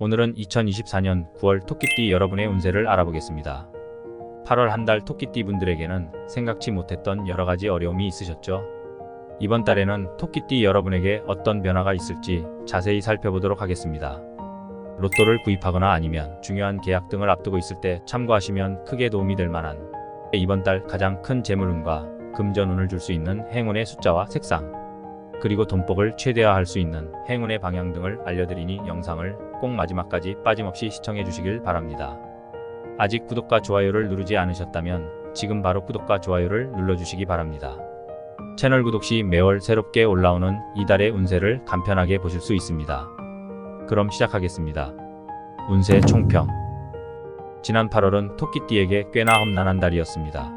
오늘은 2024년 9월 토끼띠 여러분의 운세를 알아보겠습니다. 8월 한 달 토끼띠 분들에게는 생각지 못했던 여러 가지 어려움이 있으셨죠? 이번 달에는 토끼띠 여러분에게 어떤 변화가 있을지 자세히 살펴보도록 하겠습니다. 로또를 구입하거나 아니면 중요한 계약 등을 앞두고 있을 때 참고하시면 크게 도움이 될 만한 이번 달 가장 큰 재물운과 금전운을 줄 수 있는 행운의 숫자와 색상 그리고 돈복을 최대화할 수 있는 행운의 방향 등을 알려드리니 영상을 꼭 마지막까지 빠짐없이 시청해 주시길 바랍니다. 아직 구독과 좋아요를 누르지 않으셨다면 지금 바로 구독과 좋아요를 눌러주시기 바랍니다. 채널 구독 시 매월 새롭게 올라오는 이달의 운세를 간편하게 보실 수 있습니다. 그럼 시작하겠습니다. 운세 총평 지난 8월은 토끼띠에게 꽤나 험난한 달이었습니다.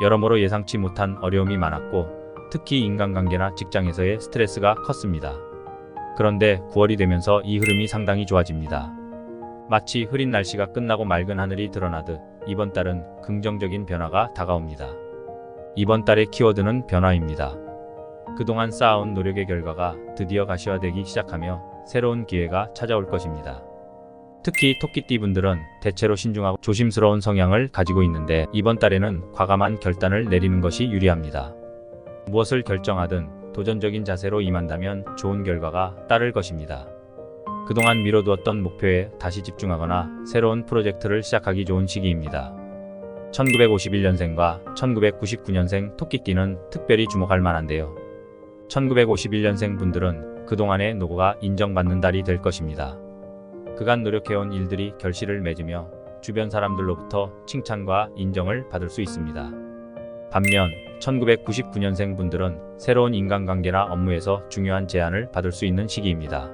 여러모로 예상치 못한 어려움이 많았고 특히 인간관계나 직장에서의 스트레스가 컸습니다. 그런데 9월이 되면서 이 흐름이 상당히 좋아집니다. 마치 흐린 날씨가 끝나고 맑은 하늘이 드러나듯 이번 달은 긍정적인 변화가 다가옵니다. 이번 달의 키워드는 변화입니다. 그동안 쌓아온 노력의 결과가 드디어 가시화되기 시작하며 새로운 기회가 찾아올 것입니다. 특히 토끼띠 분들은 대체로 신중하고 조심스러운 성향을 가지고 있는데 이번 달에는 과감한 결단을 내리는 것이 유리합니다. 무엇을 결정하든 도전적인 자세로 임한다면 좋은 결과가 따를 것입니다. 그동안 미뤄두었던 목표에 다시 집중하거나 새로운 프로젝트를 시작하기 좋은 시기입니다. 1951년생과 1999년생 토끼띠는 특별히 주목할 만한데요. 1951년생 분들은 그동안의 노고가 인정받는 달이 될 것입니다. 그간 노력해온 일들이 결실을 맺으며 주변 사람들로부터 칭찬과 인정을 받을 수 있습니다. 반면 1999년생 분들은 새로운 인간관계나 업무에서 중요한 제안을 받을 수 있는 시기입니다.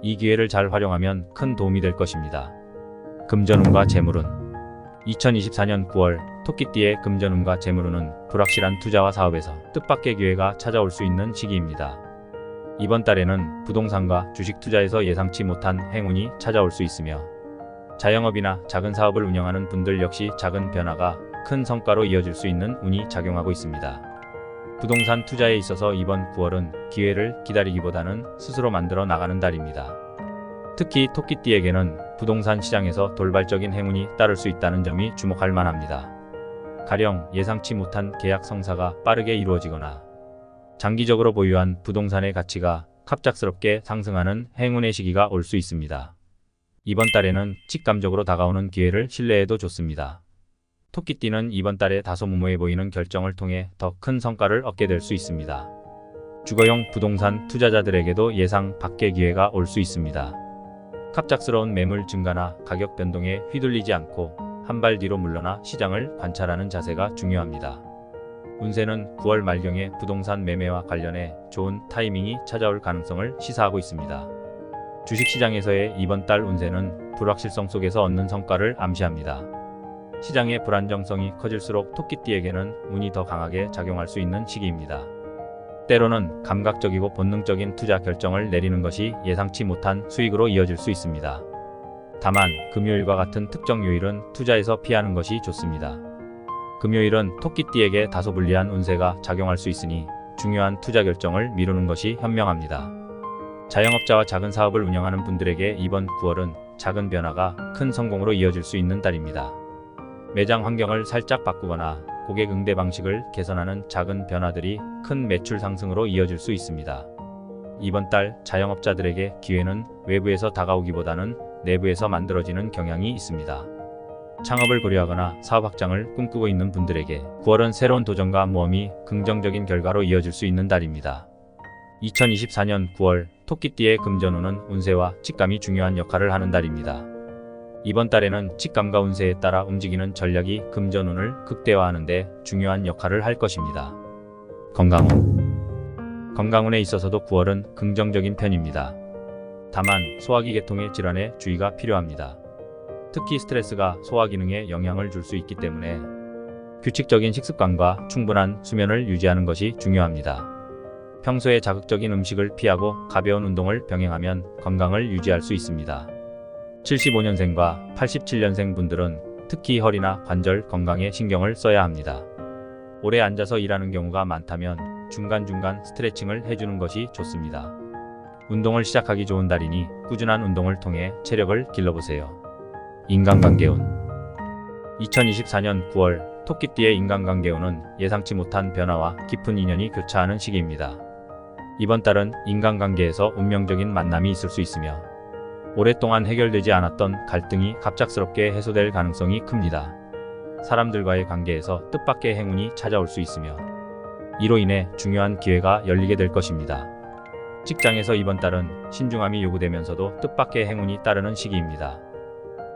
이 기회를 잘 활용하면 큰 도움이 될 것입니다. 금전운과 재물운 2024년 9월 토끼띠의 금전운과 재물운은 불확실한 투자와 사업에서 뜻밖의 기회가 찾아올 수 있는 시기입니다. 이번 달에는 부동산과 주식 투자에서 예상치 못한 행운이 찾아올 수 있으며 자영업이나 작은 사업을 운영하는 분들 역시 작은 변화가 큰 성과로 이어질 수 있는 운이 작용하고 있습니다. 부동산 투자에 있어서 이번 9월은 기회를 기다리기보다는 스스로 만들어 나가는 달입니다. 특히 토끼띠에게는 부동산 시장에서 돌발적인 행운이 따를 수 있다는 점이 주목할 만합니다. 가령 예상치 못한 계약 성사가 빠르게 이루어지거나 장기적으로 보유한 부동산의 가치가 갑작스럽게 상승하는 행운의 시기가 올 수 있습니다. 이번 달에는 직감적으로 다가오는 기회를 신뢰해도 좋습니다. 토끼띠는 이번 달에 다소 무모해 보이는 결정을 통해 더 큰 성과를 얻게 될 수 있습니다. 주거용 부동산 투자자들에게도 예상 밖의 기회가 올 수 있습니다. 갑작스러운 매물 증가나 가격 변동에 휘둘리지 않고 한 발 뒤로 물러나 시장을 관찰하는 자세가 중요합니다. 운세는 9월 말경에 부동산 매매와 관련해 좋은 타이밍이 찾아올 가능성을 시사하고 있습니다. 주식시장에서의 이번 달 운세는 불확실성 속에서 얻는 성과를 암시합니다. 시장의 불안정성이 커질수록 토끼띠에게는 운이 더 강하게 작용할 수 있는 시기입니다. 때로는 감각적이고 본능적인 투자 결정을 내리는 것이 예상치 못한 수익으로 이어질 수 있습니다. 다만 금요일과 같은 특정 요일은 투자에서 피하는 것이 좋습니다. 금요일은 토끼띠에게 다소 불리한 운세가 작용할 수 있으니 중요한 투자 결정을 미루는 것이 현명합니다. 자영업자와 작은 사업을 운영하는 분들에게 이번 9월은 작은 변화가 큰 성공으로 이어질 수 있는 달입니다. 매장 환경을 살짝 바꾸거나 고객 응대 방식을 개선하는 작은 변화들이 큰 매출 상승으로 이어질 수 있습니다. 이번 달 자영업자들에게 기회는 외부에서 다가오기보다는 내부에서 만들어지는 경향이 있습니다. 창업을 고려하거나 사업 확장을 꿈꾸고 있는 분들에게 9월은 새로운 도전과 모험이 긍정적인 결과로 이어질 수 있는 달입니다. 2024년 9월 토끼띠의 금전운은 운세와 직감이 중요한 역할을 하는 달입니다. 이번 달에는 직감과 운세에 따라 움직이는 전략이 금전운을 극대화하는 데 중요한 역할을 할 것입니다. 건강운 건강운에 있어서도 9월은 긍정적인 편입니다. 다만 소화기 계통의 질환에 주의가 필요합니다. 특히 스트레스가 소화 기능에 영향을 줄 수 있기 때문에 규칙적인 식습관과 충분한 수면을 유지하는 것이 중요합니다. 평소에 자극적인 음식을 피하고 가벼운 운동을 병행하면 건강을 유지할 수 있습니다. 75년생과 87년생 분들은 특히 허리나 관절 건강에 신경을 써야 합니다. 오래 앉아서 일하는 경우가 많다면 중간중간 스트레칭을 해주는 것이 좋습니다. 운동을 시작하기 좋은 달이니 꾸준한 운동을 통해 체력을 길러보세요. 인간관계운 2024년 9월 토끼띠의 인간관계운은 예상치 못한 변화와 깊은 인연이 교차하는 시기입니다. 이번 달은 인간관계에서 운명적인 만남이 있을 수 있으며 오랫동안 해결되지 않았던 갈등이 갑작스럽게 해소될 가능성이 큽니다. 사람들과의 관계에서 뜻밖의 행운이 찾아올 수 있으며 이로 인해 중요한 기회가 열리게 될 것입니다. 직장에서 이번 달은 신중함이 요구되면서도 뜻밖의 행운이 따르는 시기입니다.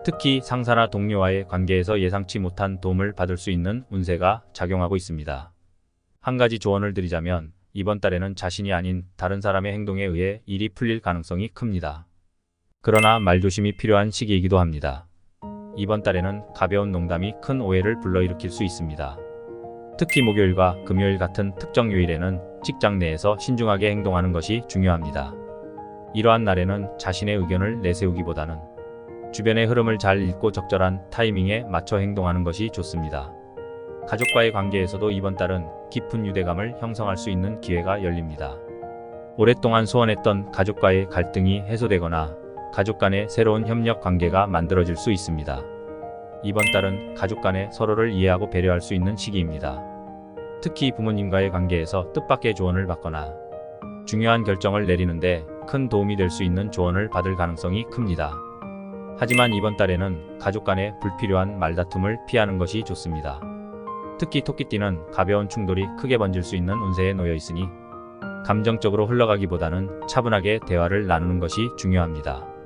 특히 상사나 동료와의 관계에서 예상치 못한 도움을 받을 수 있는 운세가 작용하고 있습니다. 한 가지 조언을 드리자면 이번 달에는 자신이 아닌 다른 사람의 행동에 의해 일이 풀릴 가능성이 큽니다. 그러나 말조심이 필요한 시기이기도 합니다. 이번 달에는 가벼운 농담이 큰 오해를 불러일으킬 수 있습니다. 특히 목요일과 금요일 같은 특정 요일에는 직장 내에서 신중하게 행동하는 것이 중요합니다. 이러한 날에는 자신의 의견을 내세우기보다는 주변의 흐름을 잘 읽고 적절한 타이밍에 맞춰 행동하는 것이 좋습니다. 가족과의 관계에서도 이번 달은 깊은 유대감을 형성할 수 있는 기회가 열립니다. 오랫동안 소원했던 가족과의 갈등이 해소되거나 가족 간의 새로운 협력 관계가 만들어질 수 있습니다. 이번 달은 가족 간에 서로를 이해하고 배려할 수 있는 시기입니다. 특히 부모님과의 관계에서 뜻밖의 조언을 받거나 중요한 결정을 내리는데 큰 도움이 될 수 있는 조언을 받을 가능성이 큽니다. 하지만 이번 달에는 가족 간의 불필요한 말다툼을 피하는 것이 좋습니다. 특히 토끼띠는 가벼운 충돌이 크게 번질 수 있는 운세에 놓여 있으니 감정적으로 흘러가기보다는 차분하게 대화를 나누는 것이 중요합니다.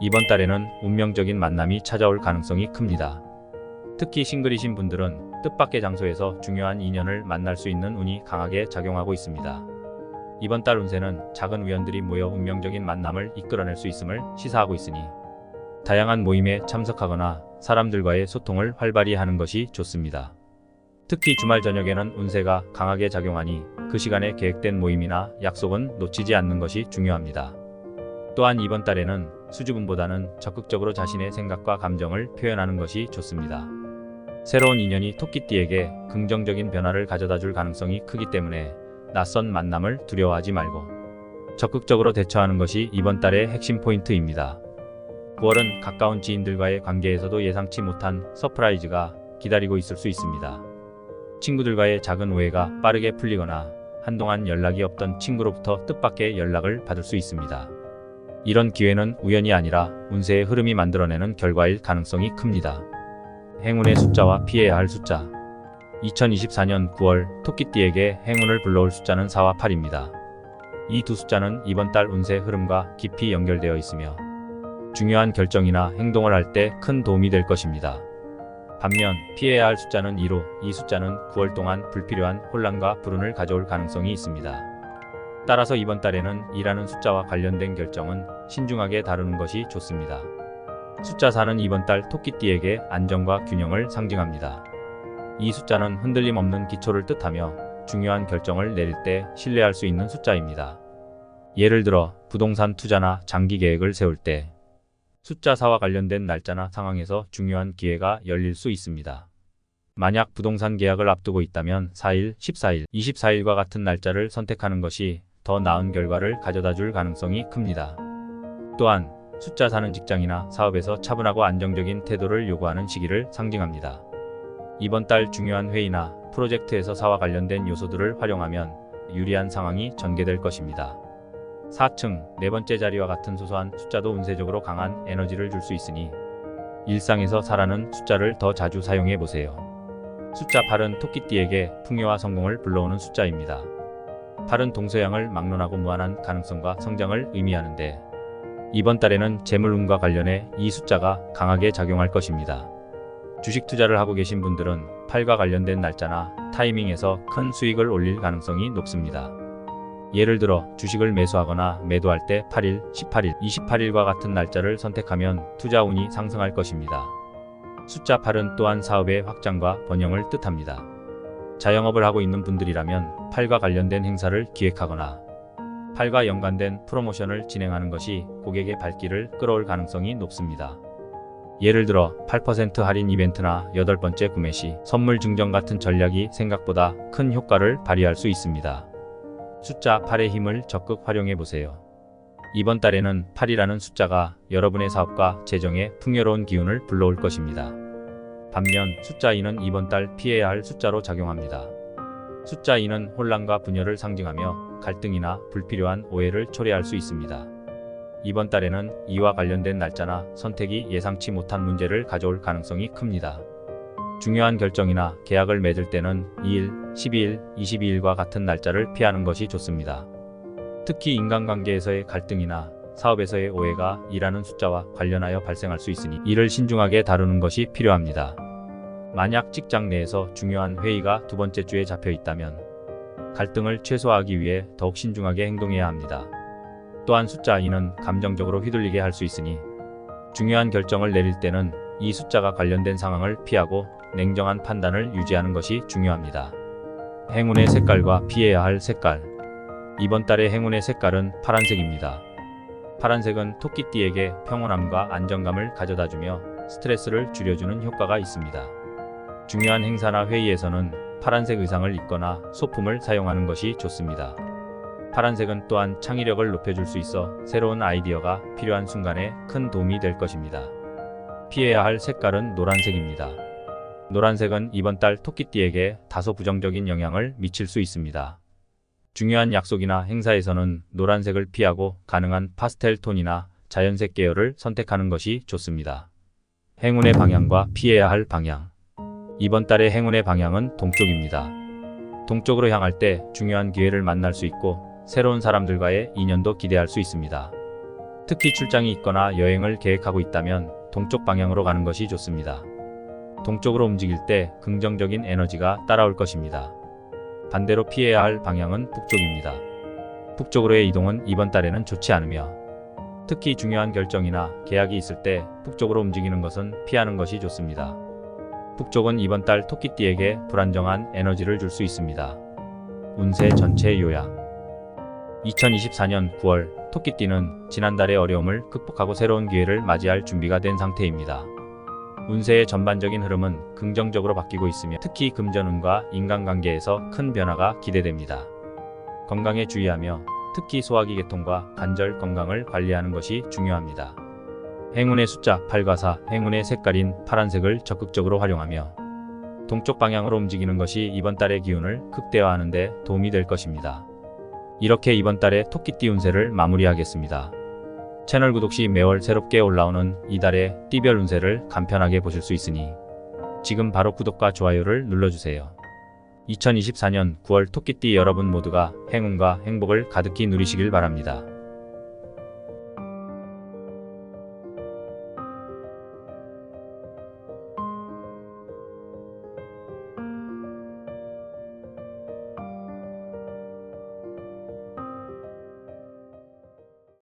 이번 달에는 운명적인 만남이 찾아올 가능성이 큽니다. 특히 싱글이신 분들은 뜻밖의 장소에서 중요한 인연을 만날 수 있는 운이 강하게 작용하고 있습니다. 이번 달 운세는 작은 우연들이 모여 운명적인 만남을 이끌어낼 수 있음을 시사하고 있으니 다양한 모임에 참석하거나 사람들과의 소통을 활발히 하는 것이 좋습니다. 특히 주말 저녁에는 운세가 강하게 작용하니 그 시간에 계획된 모임이나 약속은 놓치지 않는 것이 중요합니다. 또한 이번 달에는 수줍음보다는 적극적으로 자신의 생각과 감정을 표현하는 것이 좋습니다. 새로운 인연이 토끼띠에게 긍정적인 변화를 가져다 줄 가능성이 크기 때문에 낯선 만남을 두려워하지 말고 적극적으로 대처하는 것이 이번 달의 핵심 포인트입니다. 9월은 가까운 지인들과의 관계에서도 예상치 못한 서프라이즈가 기다리고 있을 수 있습니다. 친구들과의 작은 오해가 빠르게 풀리거나 한동안 연락이 없던 친구로부터 뜻밖의 연락을 받을 수 있습니다. 이런 기회는 우연이 아니라 운세의 흐름이 만들어내는 결과일 가능성이 큽니다. 행운의 숫자와 피해야 할 숫자 2024년 9월 토끼띠에게 행운을 불러올 숫자는 4와 8입니다. 이 두 숫자는 이번 달 운세 흐름과 깊이 연결되어 있으며 중요한 결정이나 행동을 할 때 큰 도움이 될 것입니다. 반면 피해야 할 숫자는 2로 이 숫자는 9월 동안 불필요한 혼란과 불운을 가져올 가능성이 있습니다. 따라서 이번 달에는 이라는 숫자와 관련된 결정은 신중하게 다루는 것이 좋습니다. 숫자 4는 이번 달 토끼띠에게 안정과 균형을 상징합니다. 이 숫자는 흔들림 없는 기초를 뜻하며 중요한 결정을 내릴 때 신뢰할 수 있는 숫자입니다. 예를 들어 부동산 투자나 장기 계획을 세울 때 숫자 4와 관련된 날짜나 상황에서 중요한 기회가 열릴 수 있습니다. 만약 부동산 계약을 앞두고 있다면 4일, 14일, 24일과 같은 날짜를 선택하는 것이 더 나은 결과를 가져다 줄 가능성이 큽니다. 또한 숫자 4는 직장이나 사업에서 차분하고 안정적인 태도를 요구하는 시기를 상징합니다. 이번 달 중요한 회의나 프로젝트에서 4와 관련된 요소들을 활용하면 유리한 상황이 전개될 것입니다. 4층, 네 번째 자리와 같은 소소한 숫자도 운세적으로 강한 에너지를 줄 수 있으니 일상에서 4라는 숫자를 더 자주 사용해 보세요. 숫자 8은 토끼띠에게 풍요와 성공을 불러오는 숫자입니다. 8은 동서양을 막론하고 무한한 가능성과 성장을 의미하는데 이번 달에는 재물운과 관련해 이 숫자가 강하게 작용할 것입니다. 주식 투자를 하고 계신 분들은 8과 관련된 날짜나 타이밍에서 큰 수익을 올릴 가능성이 높습니다. 예를 들어 주식을 매수하거나 매도할 때 8일, 18일, 28일과 같은 날짜를 선택하면 투자 운이 상승할 것입니다. 숫자 8은 또한 사업의 확장과 번영을 뜻합니다. 자영업을 하고 있는 분들이라면 8과 관련된 행사를 기획하거나 8과 연관된 프로모션을 진행하는 것이 고객의 발길을 끌어올 가능성이 높습니다. 예를 들어 8% 할인 이벤트나 8번째 구매 시 선물 증정 같은 전략이 생각보다 큰 효과를 발휘할 수 있습니다. 숫자 8의 힘을 적극 활용해 보세요. 이번 달에는 8이라는 숫자가 여러분의 사업과 재정에 풍요로운 기운을 불러올 것입니다. 반면 숫자 2는 이번 달 피해야 할 숫자로 작용합니다. 숫자 2는 혼란과 분열을 상징하며 갈등이나 불필요한 오해를 초래할 수 있습니다. 이번 달에는 이와 관련된 날짜나 선택이 예상치 못한 문제를 가져올 가능성이 큽니다. 중요한 결정이나 계약을 맺을 때는 2일, 12일, 22일과 같은 날짜를 피하는 것이 좋습니다. 특히 인간관계에서의 갈등이나 사업에서의 오해가 이라는 숫자와 관련하여 발생할 수 있으니 이를 신중하게 다루는 것이 필요합니다. 만약 직장 내에서 중요한 회의가 두 번째 주에 잡혀 있다면 갈등을 최소화하기 위해 더욱 신중하게 행동해야 합니다. 또한 숫자 2는 감정적으로 휘둘리게 할 수 있으니 중요한 결정을 내릴 때는 이 숫자가 관련된 상황을 피하고 냉정한 판단을 유지하는 것이 중요합니다. 행운의 색깔과 피해야 할 색깔. 이번 달의 행운의 색깔은 파란색입니다. 파란색은 토끼띠에게 평온함과 안정감을 가져다주며 스트레스를 줄여주는 효과가 있습니다. 중요한 행사나 회의에서는 파란색 의상을 입거나 소품을 사용하는 것이 좋습니다. 파란색은 또한 창의력을 높여줄 수 있어 새로운 아이디어가 필요한 순간에 큰 도움이 될 것입니다. 피해야 할 색깔은 노란색입니다. 노란색은 이번 달 토끼띠에게 다소 부정적인 영향을 미칠 수 있습니다. 중요한 약속이나 행사에서는 노란색을 피하고 가능한 파스텔 톤이나 자연색 계열을 선택하는 것이 좋습니다. 행운의 방향과 피해야 할 방향. 이번 달의 행운의 방향은 동쪽입니다. 동쪽으로 향할 때 중요한 기회를 만날 수 있고 새로운 사람들과의 인연도 기대할 수 있습니다. 특히 출장이 있거나 여행을 계획하고 있다면 동쪽 방향으로 가는 것이 좋습니다. 동쪽으로 움직일 때 긍정적인 에너지가 따라올 것입니다. 반대로 피해야 할 방향은 북쪽입니다. 북쪽으로의 이동은 이번 달에는 좋지 않으며 특히 중요한 결정이나 계약이 있을 때 북쪽으로 움직이는 것은 피하는 것이 좋습니다. 북쪽은 이번 달 토끼띠에게 불안정한 에너지를 줄 수 있습니다. 운세 전체 요약 2024년 9월 토끼띠는 지난달의 어려움을 극복하고 새로운 기회를 맞이할 준비가 된 상태입니다. 운세의 전반적인 흐름은 긍정적으로 바뀌고 있으며 특히 금전운과 인간관계에서 큰 변화가 기대됩니다. 건강에 주의하며 특히 소화기 계통과 관절 건강을 관리하는 것이 중요합니다. 행운의 숫자 8과 4, 행운의 색깔인 파란색을 적극적으로 활용하며 동쪽 방향으로 움직이는 것이 이번 달의 기운을 극대화하는 데 도움이 될 것입니다. 이렇게 이번 달의 토끼띠 운세를 마무리하겠습니다. 채널 구독 시 매월 새롭게 올라오는 이달의 띠별 운세를 간편하게 보실 수 있으니 지금 바로 구독과 좋아요를 눌러주세요. 2024년 9월 토끼띠 여러분 모두가 행운과 행복을 가득히 누리시길 바랍니다.